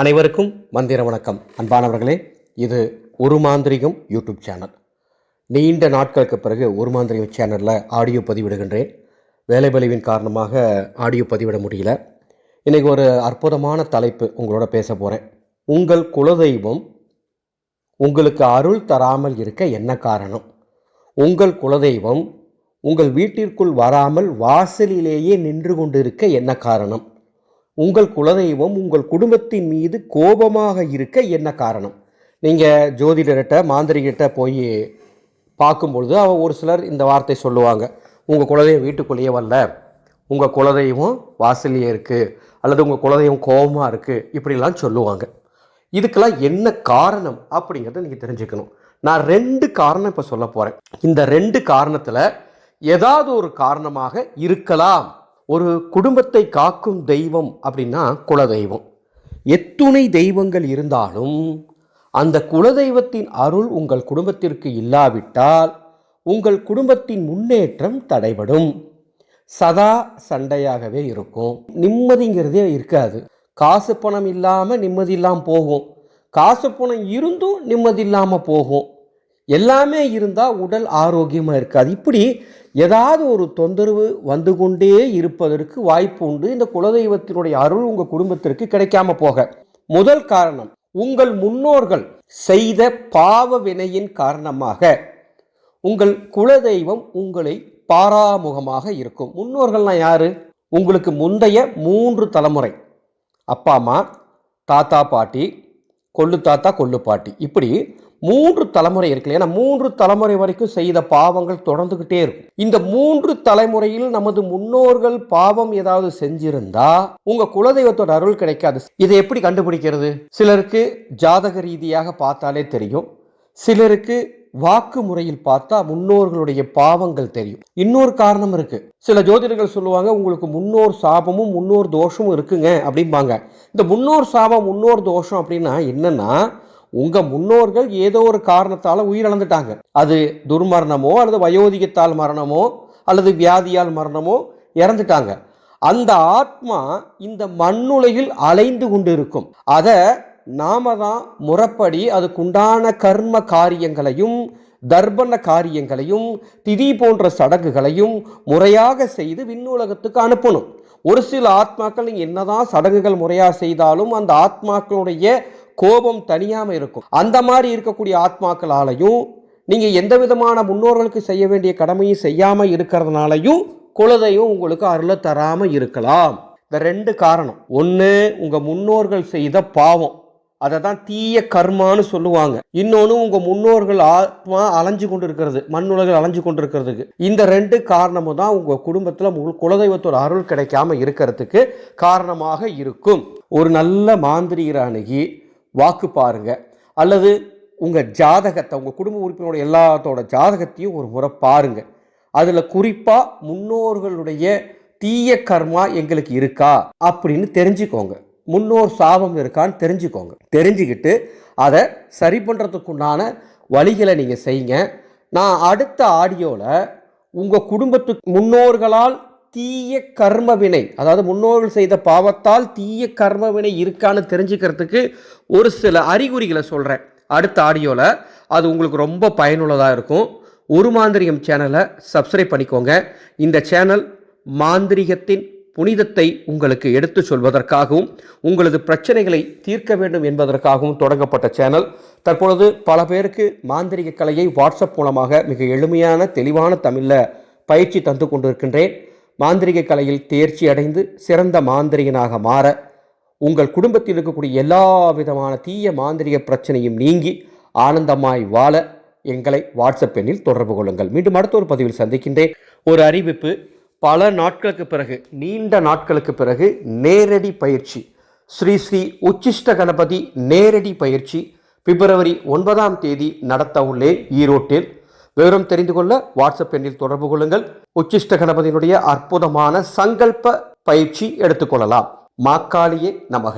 அனைவருக்கும் மந்திர வணக்கம். அன்பானவர்களே இது ஒரு மாந்திரிகம் யூடியூப் சேனல். நீண்ட நாட்களுக்கு பிறகு ஒரு மாந்திரிகம் சேனலில் ஆடியோ பதிவிடுகின்றேன். வேலை பலிவின் காரணமாக ஆடியோ பதிவிட முடியல. இன்றைக்கி ஒரு அற்புதமான தலைப்பு உங்களோட பேச போகிறேன் உங்கள் குலதெய்வம் உங்களுக்கு அருள் தராமல் இருக்க என்ன காரணம்? உங்கள் குலதெய்வம் உங்கள் வீட்டிற்குள் வராமல் வாசலிலேயே நின்று கொண்டிருக்க என்ன காரணம்? உங்கள் குலதெய்வம் உங்கள் குடும்பத்தின் மீது கோபமாக இருக்க என்ன காரணம்? நீங்கள் ஜோதிடர்கிட்ட மாந்திரிகிட்ட போய் பார்க்கும்பொழுது அவ ஒரு சிலர் இந்த வார்த்தை சொல்லுவாங்க. உங்கள் குலதெய்வம் வீட்டுக்குள்ளேயே வரல. உங்கள் குலதெய்வம் வாசல்லையே இருக்குது அல்லது உங்கள் குலதெய்வம் கோபமாக இருக்குது இப்படிலாம் சொல்லுவாங்க. இதுக்கெல்லாம் என்ன காரணம் அப்படிங்கிறத நீங்கள் தெரிஞ்சுக்கணும். நான் ரெண்டு காரணம் இப்போ சொல்ல போகிறேன் இந்த ரெண்டு காரணத்தில் ஏதாவது ஒரு காரணமாக இருக்கலாம். ஒரு குடும்பத்தை காக்கும் தெய்வம் அப்படின்னா குலதெய்வம். எத்துணை தெய்வங்கள் இருந்தாலும் அந்த குலதெய்வத்தின் அருள் உங்கள் குடும்பத்திற்கு இல்லாவிட்டால் உங்கள் குடும்பத்தின் முன்னேற்றம் தடைபடும். சதா சண்டையாகவே இருக்கும். நிம்மதிங்கிறதே இருக்காது. காசு பணம் இல்லாமல் நிம்மதி இல்லாமல் போகும். காசு பணம் இருந்தும் நிம்மதி இல்லாமல் போகும். எல்லாமே இருந்தால் உடல் ஆரோக்கியமாக இருக்காது. இப்படி ஏதாவது ஒரு தொந்தரவு வந்து கொண்டே இருப்பதற்கு வாய்ப்பு உண்டு. இந்த குலதெய்வத்தினுடைய அருள் உங்கள் குடும்பத்திற்கு கிடைக்காம போக. முதல் காரணம் உங்கள் முன்னோர்கள் செய்த பாவ வினையின் காரணமாக உங்கள் குலதெய்வம் உங்களை பாராமுகமாக இருக்கும். முன்னோர்கள்லாம் யார்? உங்களுக்கு முந்தைய மூன்று தலைமுறை. அப்பா அம்மா தாத்தா பாட்டி கொள்ளு தாத்தா கொள்ளு பாட்டி. இப்படி மூன்று தலைமுறை இருக்கு ஏன்னா மூன்று தலைமுறை வரைக்கும் செய்த பாவங்கள் தொடர்ந்துகிட்டே இருக்கும். இந்த மூன்று தலைமுறையில் நமது முன்னோர்கள் பாவம் ஏதாவது செஞ்சிருந்தா உங்க குலதெய்வத்தோட அருள் கிடைக்காது. இதை எப்படி கண்டுபிடிக்கிறது? சிலருக்கு ஜாதக ரீதியாக பார்த்தாலே தெரியும். சிலருக்கு வாக்கு முறையில் பார்த்தா முன்னோர்களுடைய பாவங்கள் தெரியும். இன்னொரு காரணம் இருக்கு. சில ஜோதிடர்கள் சொல்லுவாங்க உங்களுக்கு முன்னோர் சாபமும் முன்னோர் தோஷமும் இருக்குங்க அப்படிம்பாங்க. இந்த முன்னோர் சாபம் முன்னோர் தோஷம் அப்படின்னா என்னன்னா உங்க முன்னோர்கள் ஏதோ ஒரு காரணத்தால் உயிரிழந்துட்டாங்க. அது துர்மரணமோ அல்லது வயோதிகத்தால் மரணமோ அல்லது வியாதியால் மரணமோ இறந்துட்டாங்க. அந்த ஆத்மா இந்த மண்ணுலகில் அலைந்து கொண்டு இருக்கும் அதை நாம தான் முறப்படி அதுக்குண்டான கர்ம காரியங்களையும் தர்ப்பண காரியங்களையும் திதி போன்ற சடங்குகளையும் முறையாக செய்து விண்ணுலகத்துக்கு அனுப்பணும். ஒரு சில ஆத்மாக்கள் நீங்கள் என்னதான் சடங்குகள் முறையாக செய்தாலும் அந்த ஆத்மாக்களுடைய கோபம் தனியாமல் இருக்கும். அந்த மாதிரி இருக்கக்கூடிய ஆத்மாக்களாலையும் நீங்கள் எந்த விதமான முன்னோர்களுக்கு செய்ய வேண்டிய கடமையும் செய்யாமல் இருக்கிறதுனாலையும் குலதெய்வம் உங்களுக்கு அருளை தராமல் இருக்கலாம். இந்த ரெண்டு காரணம். ஒன்று உங்கள் முன்னோர்கள் செய்த பாவம். அதை தான் தீய கர்மான்னு சொல்லுவாங்க. இன்னொன்று உங்கள் முன்னோர்கள் ஆத்மா அலைஞ்சு கொண்டு இருக்கிறது மண்ணுலகில் அலைஞ்சு கொண்டு இருக்கிறதுக்கு இந்த ரெண்டு காரணமும் தான் உங்கள் குடும்பத்தில் குலதெய்வத்தோட அருள் கிடைக்காம இருக்கிறதுக்கு காரணமாக இருக்கும். ஒரு நல்ல மாந்திரிகரை அணுகி வாக்கு பாருங்கள் அல்லது உங்கள் ஜாதகத்தை உங்கள் குடும்ப உறுப்பினரோட எல்லாத்தோட ஜாதகத்தையும் ஒரு முறை பாருங்கள் அதில் குறிப்பாக முன்னோர்களுடைய தீய கர்மா எங்களுக்கு இருக்கா அப்படின்னு தெரிஞ்சுக்கோங்க. முன்னோர் சாபம் இருக்கான்னு தெரிஞ்சுக்கோங்க. தெரிஞ்சுக்கிட்டு அதை சரி பண்ணுறதுக்குண்டான வழிகளை நீங்கள் செய்யுங்க. நான் அடுத்த ஆடியோவில் உங்கள் குடும்பத்துக்கு முன்னோர்களால் தீய கர்ம வினை அதாவது முன்னோர்கள் செய்த பாவத்தால் தீய கர்ம வினை இருக்கான்னு தெரிஞ்சுக்கிறதுக்கு ஒரு சில அறிகுறிகளை சொல்கிறேன் அடுத்த ஆடியோவில் அது உங்களுக்கு ரொம்ப பயனுள்ளதாக இருக்கும். ஒரு மாந்திரிகம் சேனலை சப்ஸ்கிரைப் பண்ணிக்கோங்க. இந்த சேனல் மாந்திரிகத்தின் புனிதத்தை உங்களுக்கு எடுத்து சொல்வதற்காகவும் உங்களது பிரச்சனைகளை தீர்க்க வேண்டும் என்பதற்காகவும் தொடங்கப்பட்ட சேனல். தற்பொழுது பல பேருக்கு மாந்திரிக கலையை வாட்ஸ்அப் மூலமாக மிக எளிமையான தெளிவான தமிழில் பயிற்சி தந்து கொண்டிருக்கின்றேன். மாந்திரிக கலையில் தேர்ச்சி அடைந்து சிறந்த மாந்திரிகனாக மாற உங்கள் குடும்பத்தில் இருக்கக்கூடிய எல்லா விதமான தீய மாந்திரிக பிரச்சனையும் நீங்கி ஆனந்தமாய் வாழ எங்களை வாட்ஸ்அப் எண்ணில் தொடர்பு கொள்ளுங்கள். மீண்டும் அடுத்த ஒரு பதிவில் சந்திக்கின்றேன். ஒரு அறிவிப்பு பல நாட்களுக்கு பிறகு நீண்ட நாட்களுக்கு பிறகு நேரடி பயிற்சி. ஸ்ரீ ஸ்ரீ உச்சிஷ்ட கணபதி நேரடி பயிற்சி பிப்ரவரி ஒன்பதாம் தேதி நடத்த உள்ளே ஈரோட்டில். விவரம் தெரிந்து கொள்ள வாட்ஸ்அப் எண்ணில் தொடர்பு கொள்ளுங்கள். உச்சிஷ்ட கணபதியினுடைய அற்புதமான சங்கல்ப பயிற்சி எடுத்துக்கொள்ளலாம் மாக்காளியே நமக.